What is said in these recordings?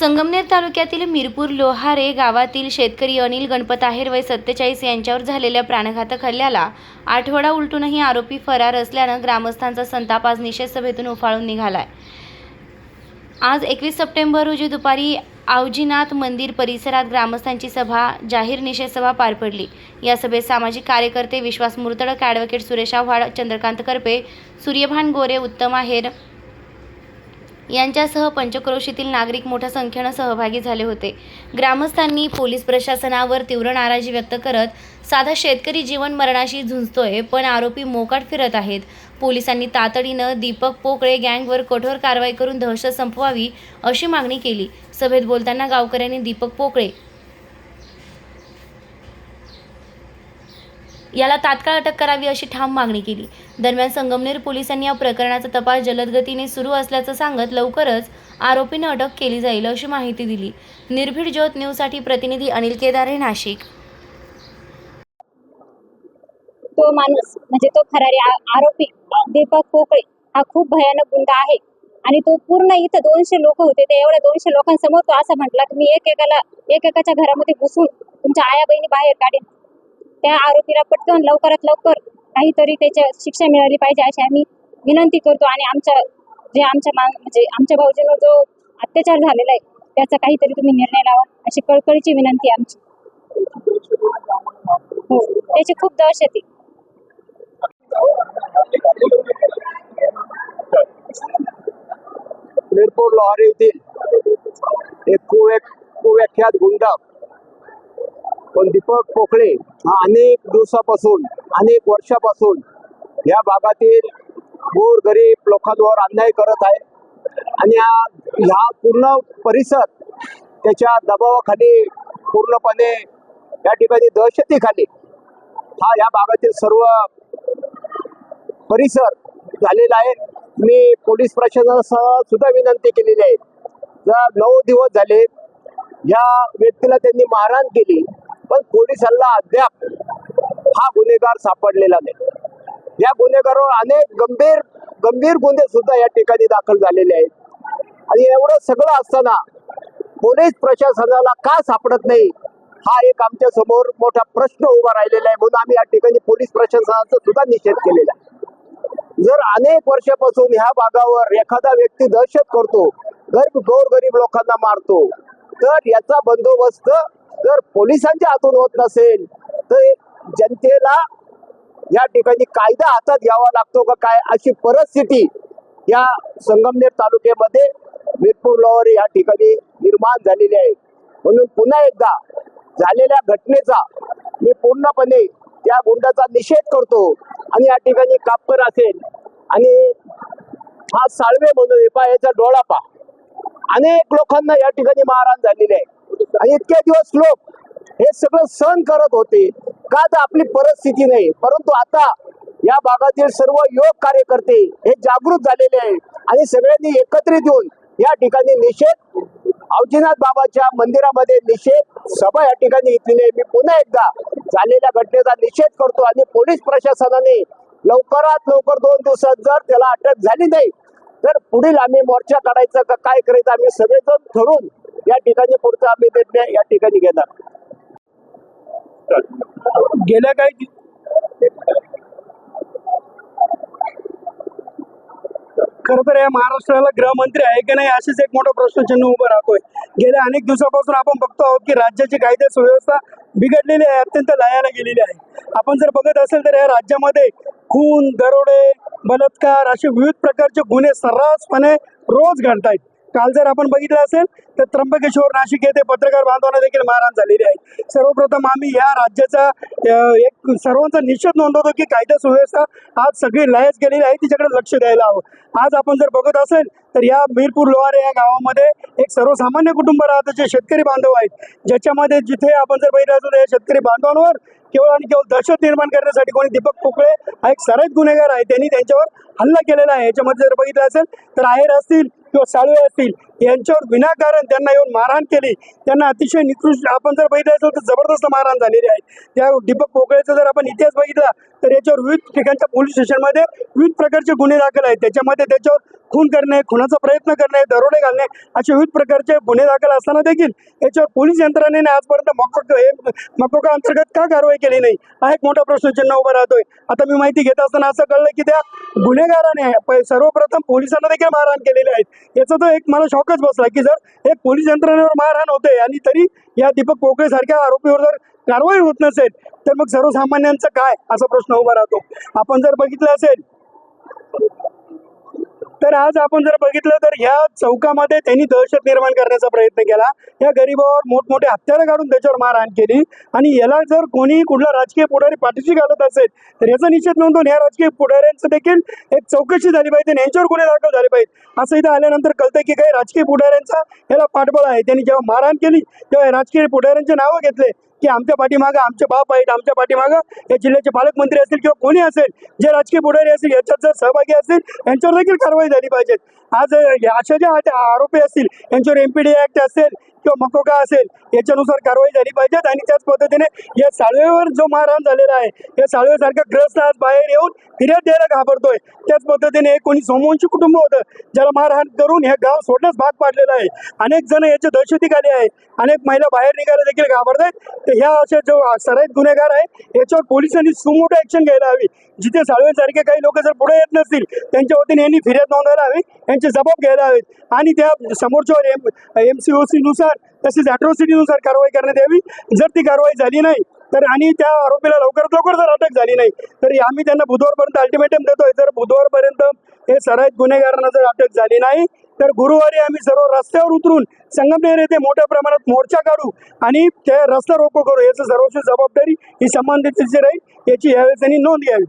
संगमनेर तालुक्यातील मिरपूर लोहारे गावातील शेतकरी अनिल गणपत आहेर वय सत्तेचाळीस यांच्यावर झालेल्या प्राणघातक हल्ल्याला आठवडा उलटूनही आरोपी फरार असल्यानं ग्रामस्थांचा संताप आज निषेध सभेतून उफाळून निघालाय. आज एकवीस सप्टेंबर रोजी दुपारी आवजीनाथ मंदिर परिसरात ग्रामस्थांची सभा जाहीर निषेध सभा पार पडली. या सभेत सामाजिक कार्यकर्ते विश्वास मुर्तडक ॲडव्होकेट सुरेश आव्हाड चंद्रकांत करपे सूर्यभान गोरे उत्तम आहेर यांच्यासह पंचक्रोशीतील नागरिक मोठ्या संख्येनं सहभागी झाले होते. ग्रामस्थांनी पोलीस प्रशासनावर तीव्र नाराजी व्यक्त करत साधा शेतकरी जीवन मरणाशी झुंजतोय पण आरोपी मोकाट फिरत आहेत. पोलिसांनी तातडीनं दीपक पोकळे गँगवर कठोर कारवाई करून दहशत संपवावी अशी मागणी केली. सभेत बोलताना गावकऱ्यांनी दीपक पोकळे याला तात्काळ अटक करावी अशी ठाम मागणी केली. दरम्यान संगमनेर पोलिसांनी या प्रकरणाचा तपास जलदगतीने सुरू असल्याचं सांगत लवकरच आरोपीनं अटक केली जाईल अशी माहिती दिली. निर्भीड ज्योत न्यूजसाठी प्रतिनिधी अनिल केदारे नाशिक. तो माणूस म्हणजे तो खरारे आरोपी दीपक पोकळे हा खूप भयानक गुंड आहे. आणि तो पूर्ण इथं दोनशे लोक होते. ते एवढ्या दोनशे लोकांसमोर तो असं म्हटला की मी एकेकाला एकेकाच्या घरामध्ये घुसून तुमच्या आया बहिणी बाहेर काढेन. त्या आरोपीला पटकन लवकरात लवकर काहीतरी त्याच्या शिक्षा मिळाली पाहिजे अशी आम्ही विनंती करतो आणि आमच्या जे आमच्या मान म्हणजे आमच्या भाऊजींवर जो अत्याचार झालेला आहे त्याचा काहीतरी तुम्ही निर्णय लावा अशी कळकळीची विनंती आमची. हो त्याची खूप दहशत आहे. मिरपूर लोहारी येथील एक कुव्याख्यात गुंड पण दीपक पोकळे हा अनेक दिवसापासून अनेक वर्षापासून या भागातील गोर गरीब लोकांवर अन्याय करत आहे आणि हा ह्या पूर्ण परिसर त्याच्या दबावाखाली पूर्णपणे या ठिकाणी दहशतीखाली हा या भागातील सर्व परिसर झालेला आहे. मी पोलीस प्रशासनासह सुद्धा विनंती केलेली आहे. जर नऊ दिवस झाले या व्यक्तीला त्यांनी मारहाण केली पण पोलिसांना अद्याप हा गुन्हेगार सापडलेला नाही. या गुन्हेगारावर अनेक गंभीर गंभीर गुन्हे सुद्धा या ठिकाणी दाखल झालेले आहेत. आणि एवढं सगळं असताना पोलीस प्रशासनाला का सापडत नाही हा एक आमच्यासमोर मोठा प्रश्न उभा राहिलेला आहे म्हणून आम्ही या ठिकाणी पोलीस प्रशासनाचा सुद्धा निषेध केलेला आहे. जर अनेक वर्षापासून ह्या भागावर एखादा व्यक्ती दहशत करतो गरीब गोरगरीब लोकांना मारतो तर याचा बंदोबस्त जर पोलिसांच्या हातून होत नसेल तर जनतेला या ठिकाणी कायदा हातात घ्यावा लागतो का काय अशी परिस्थिती या संगमनेर तालुक्यामध्ये मिरपूर लोअर या ठिकाणी निर्माण झालेली आहे. म्हणून पुन्हा एकदा झालेल्या घटनेचा मी पूर्णपणे त्या गुंडाचा निषेध करतो आणि या ठिकाणी कापकर असेल आणि हा साळवे म्हणून एपा याचा डोळापा अनेक लोकांना या ठिकाणी मारहाण झालेली आहे. इतके दिवस लोक हे सगळं सहन करत होते. का तर आपली परिस्थिती नाही. परंतु आता या भागातील सर्व युवक कार्यकर्ते हे जागृत झालेले आहे आणि सगळ्यांनी एकत्रित येऊन या ठिकाणी निषेध अवजीनाथ बाबाच्या मंदिरामध्ये निषेध सभा या ठिकाणी घेतलेली आहे. मी पुन्हा एकदा झालेल्या घटनेचा निषेध करतो आणि पोलीस प्रशासनाने लवकरात लवकर दोन दिवसात जर त्याला अटक झाली नाही तर पुढील आम्ही मोर्चा काढायचा का काय करायचं आम्ही सगळेजण ठरवून या ठिकाणी पुढचा आम्ही निर्णय या ठिकाणी घेणार. गेल्या काही खर तर या महाराष्ट्राला गृहमंत्री आहे की नाही असेच एक मोठा प्रश्नचिन्ह उभं राहतोय. गेल्या अनेक दिवसापासून आपण बघतो आहोत की राज्याची कायदा सुव्यवस्था बिघडलेली आहे अत्यंत लयाला गेलेली आहे. आपण जर बघत असेल तर या राज्यामध्ये खून दरोडे बलात्कार असे विविध प्रकारचे गुन्हे सर्रासपणे रोज घडतायत. काल जर आपण बघितलं असेल तर त्र्यंबकेश्वर नाशिक येथे पत्रकार बांधवांना देखील मारहाण झालेली आहे. सर्वप्रथम आम्ही या राज्याचा एक सर्वांचा निषेध नोंदवतो की कायदा सुव्यवस्था आज सगळी लयच गेलेली आहे तिच्याकडे लक्ष द्यायला हवं. आज आपण जर बघत असेल तर या मीरपूर लोहारे या गावामध्ये एक सर्वसामान्य कुटुंब राहतं जे शेतकरी बांधव आहेत. ज्याच्यामध्ये जिथे आपण जर बघितलं असेल तर या शेतकरी बांधवांवर केवळ आणि केवळ दहशत निर्माण करण्यासाठी कोणी दीपक पोकळे हा एक सराईत गुन्हेगार आहे. त्यांनी त्यांच्यावर हल्ला केलेला आहे. याच्यामध्ये जर बघितलं असेल तर आहेर असतील किंवा साळवे असतील यांच्यावर विनाकारण त्यांना येऊन मारहाण केली. त्यांना अतिशय निकृष्ट आपण जर बघितलं तर जबरदस्त मारहाण झालेली आहे. त्या दीपक पोकळेचा जर आपण इतिहास बघितला तर याच्यावर विविध ठिकाणच्या पोलीस स्टेशनमध्ये विविध प्रकारचे गुन्हे दाखल आहेत. त्याच्यामध्ये त्याच्यावर खून करणे खुनाचा प्रयत्न करणे दरोडे घालणे असे विविध प्रकारचे गुन्हे दाखल असताना देखील याच्यावर पोलीस यंत्रणेने आजपर्यंत मकोक हे मकोका अंतर्गत का कारवाई केली नाही? हा एक मोठा प्रश्नचिन्ह उभा राहतोय. आता मी माहिती घेत असताना असं कळलं की त्या गुन्हेगाराने प- सर्वप्रथम पोलिसांना देखील मारहाण केलेली आहेत याचा तर एक मला शॉक शॉकच बसला की जर एक पोलीस यंत्रणेवर मारहाण होते आणि तरी या दीपक पोकळे सारख्या आरोपीवर जर कारवाई होत नसेल तर मग सर्वसामान्यांचं काय? असा प्रश्न उभा राहतो. आपण जर बघितलं असेल तर आज आपण जर बघितलं तर ह्या चौकामध्ये त्यांनी दहशत निर्माण करण्याचा प्रयत्न केला. या गरीबावर मोठमोठे हत्यारं काढून त्याच्यावर मारहाण केली. आणि याला जर कोणी कुठला राजकीय पुढारी पाठीशी घालत असेल तर याचा निषेध नोंदवून या राजकीय पुढाऱ्यांचं देखील एक चौकशी झाली पाहिजे आणि यांच्यावर गुन्हे दाखल झाले पाहिजे. असं इथं आल्यानंतर कळतं की काही राजकीय पुढाऱ्यांचा याला पाठबळ आहे. त्यांनी जेव्हा मारहाण केली तेव्हा राजकीय पुढाऱ्यांचे नावं घेतले. की आमच्या पाठीमागं आमचे बाप आहेत आमच्या पाठीमागं या जिल्ह्याचे पालकमंत्री असतील किंवा कोणी असेल जे राजकीय पुढारी असतील याच्यात जर सहभागी असतील यांच्यावर देखील कारवाई झाली पाहिजे. आज अशा ज्या आरोपी असतील यांच्यावर एमपीडी ऍक्ट असेल किंवा मकोका असेल याच्यानुसार कारवाई झाली पाहिजेत आणि त्याच पद्धतीने या साळवेवर जो मारहाण झालेला आहे या साळवेसारखा ग्रस्त आज बाहेर येऊन फिर्याद द्यायला घाबरतोय. त्याच पद्धतीने कोणी सोमवंशी कुटुंब होतं ज्याला मारहाण करून हे गाव सोडण्यास भाग पाडलेला आहे. अनेक जण याच्या दहशतीखाली आहे अनेक महिला बाहेर निघायला देखील घाबरत आहेत. तर ह्या अशा जो सराईत गुन्हेगार आहे याच्यावर पोलिसांनी सुमोठं ऍक्शन घ्यायला हवी. जिथे साळवेसारखे काही लोक जर पुढे येत नसतील त्यांच्या वतीने यांनी फिर्याद नोंदवायला हवी यांचे जबाब घ्यायला हवेत आणि त्या समोरच्यावर एम एम सी ओ नुसार तसेच अॅट्रॉसिटीनुसार कारवाई करण्यात यावी. जर ती कारवाई झाली नाही तर आणि त्या आरोपीला लवकरात लवकर जर अटक झाली नाही तर आम्ही त्यांना बुधवारपर्यंत अल्टिमेटम देतोय. जर बुधवारपर्यंत हे सराईत गुन्हेगारांना जर अटक झाली नाही तर गुरुवारी आम्ही सर्व रस्त्यावर उतरून संगमनेर येथे मोठ्या प्रमाणात मोर्चा काढू आणि ते रस्ता रोको करू. याचं सर्वस्व जबाबदारी ही संबंधित राहील. याची यावेळी त्यांनी नोंद घ्यावी.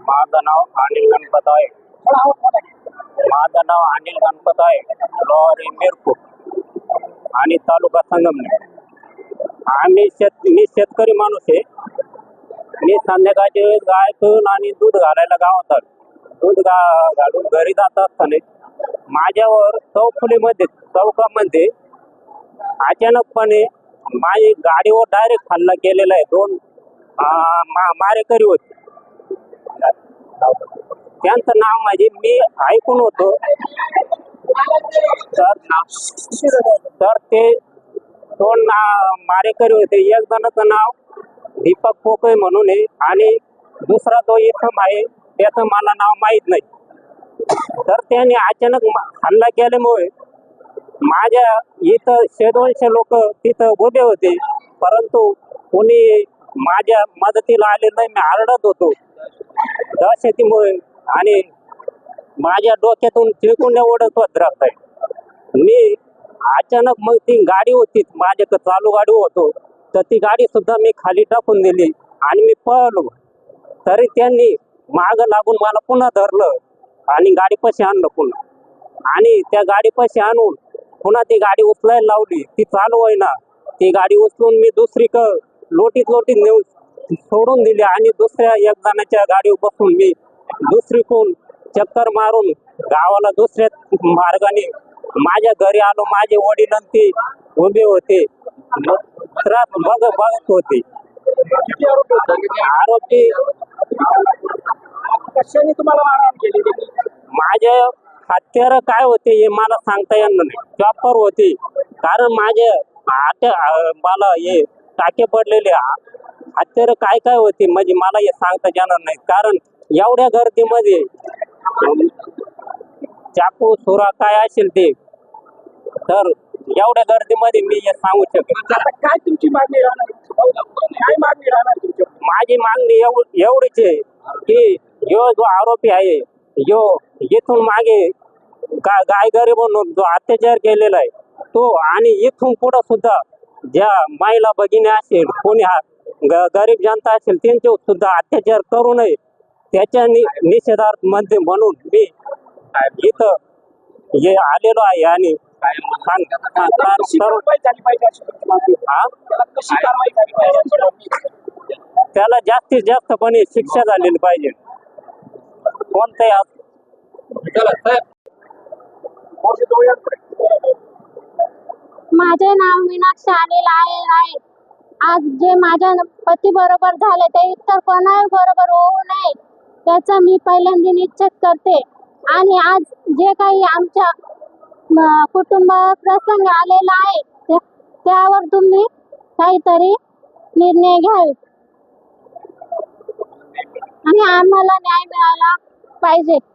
माझं नाव अनिल गणपत आहे. माझं नाव अनिल गणपत आहे. लॉरी मिरपूर. आणि तालुका संगमनेर. आम्ही शेत मी शेतकरी माणूस आहे. मी संध्याकाळची वेळेस गाय आणि दूध घालायला गावात दूध गा घालून घरी जात असताना माझ्यावर चौफुलीमध्ये चौकामध्ये अचानकपणे माझी गाडीवर डायरेक्ट हल्ला केलेला आहे. दोन मा मारेकरी होते. त्यांचं नाव माझे मी ऐकून होतो. तर तर ते दोन ना मारेकरी होते. एक जणाचं नाव दीपक पोकळे म्हणून आहे आणि दुसरा तो इथं आहे त्याचं मला नाव माहीत नाही. तर त्याने अचानक हल्ला केल्यामुळे माझ्या इथं शेदोनशे लोक तिथं उभे होते. परंतु कोणी माझ्या मदतीला आले नाही. मी आरडत होतो. दहशतीमुळे आणि माझ्या डोक्यातून त्रिकुंड ओढत होत राहत आहे मी अचानक मग ती गाडी होती माझ्याकडे चालू गाडी होतो. तर ती गाडी सुद्धा मी खाली टाकून दिली आणि मी पळलो. तरी त्यांनी माग लागून मला पुन्हा धरलं आणि गाडीपाशी आणलं पुन्हा. आणि त्या गाडीपाशी आणून पुन्हा ती गाडी उचलायला लावली. ती चालू आहे ना ती गाडी उचलून मी दुसरी क लोटीत लोटीत नेऊन सोडून दिली आणि दुसऱ्या एक जणाच्या गाडीवर बसून मी दुसरीकडून चक्कर मारून गावाला दुसऱ्या मार्गाने माझ्या घरी आलो. माझे वडील ते उभे होते. त्रास बघ बघत होते. आरोपी कशाने तुम्हाला मारहाण केली माझे हत्यार काय होते हे मला सांगता येणार नाही. चॉपर होते. कारण माझे आटे मला हे टाके पडलेले. हत्यार काय काय होते? म्हणजे मला हे सांगता येणार नाही. कारण एवढ्या गर्दीमध्ये चाकू सुरा काय असेल ते तर एवढ्या गर्दीमध्ये मी हे सांगू शकत काय तुमची मागणी राहणार? काय मागणी राहणार तुमची माझी मागणी एव एवढीच आहे की यो जो आरोपी आहे यो इथून मागे गा गाय गरीब म्हणून जो अत्याचार केलेला आहे तो आणि इथून पुढं सुद्धा ज्या महिला भगिनी असेल कोणी हा गरीब जनता असेल त्यांच्यावर सुद्धा अत्याचार करू नये. त्याच्या नि निषेधार्थमध्ये म्हणून मी इथं हे आलेलो आहे आणि हा? त्याला जास्तीत जास्तपणे शिक्षा झालेली पाहिजे. कोणताही असो. माझे नाव मीनाक्षी अनिल आहे आहे. आज जे माझ्या पती बरोबर झाले ते इतर कोणाही बरोबर होऊ नये त्याचा मी पहिल्यांदा निश्चित करते. आणि आज जे काही आमच्या कुटुंब प्रसंग आलेला आहे त्यावर तुम्ही काहीतरी निर्णय घ्यावे आणि आम्हाला न्याय मिळाला पाहिजे.